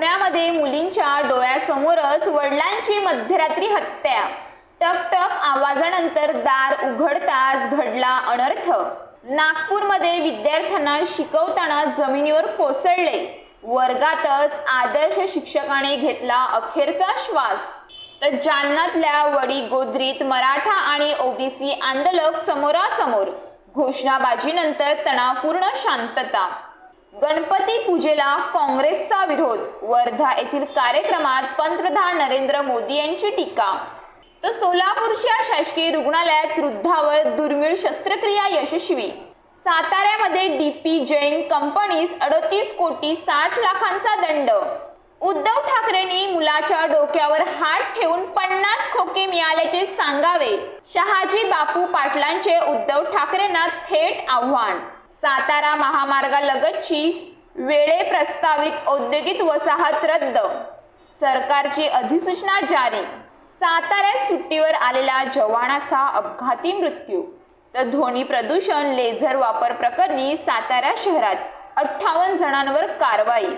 पुण्यामध्ये मुलींच्या डोळ्यासमोरच वडिलांची मध्यरात्री हत्या. टकटक आवाजानंतर दार उघडताच घडला अनर्थ. नागपूरमध्ये विद्यार्थ्यांना शिकवताना जमिनीवर कोसळले. वर्गातच आदर्श शिक्षकाने घेतला अखेरचा श्वास. तर जालनातल्या वडी गोद्रीत मराठा आणि ओबीसी आंदोलक समोरासमोर. घोषणाबाजीनंतर तणावपूर्ण शांतता. गणपती पूजेला काँग्रेसचा विरोध. वर्धा येथील कार्यक्रमात पंतप्रधान नरेंद्र मोदी यांची टीका. तर सोलापूरच्या शासकीय रुग्णालयात वृद्धावर दुर्मिळ शस्त्रक्रिया यशस्वी. साताऱ्यामध्ये डीपी जैन कंपनीस अडतीस कोटी साठ लाखांचा दंड. उद्धव ठाकरेंनी मुलाच्या डोक्यावर हात ठेवून पन्नास खोके मिळाल्याचे सांगावे. शहाजी बापू पाटलांचे उद्धव ठाकरेंना थेट आव्हान. सातारा महामार्गालगतची वेळे प्रस्तावित औद्योगिक वसाहत रद्द. सरकारची अधिसूचना जारी. साताऱ्यात सुट्टीवर आलेला जवानाचा अपघाती मृत्यू. तर ध्वनी प्रदूषण लेझर वापर प्रकरणी सातारा शहरात अठ्ठावन्न जणांवर कारवाई.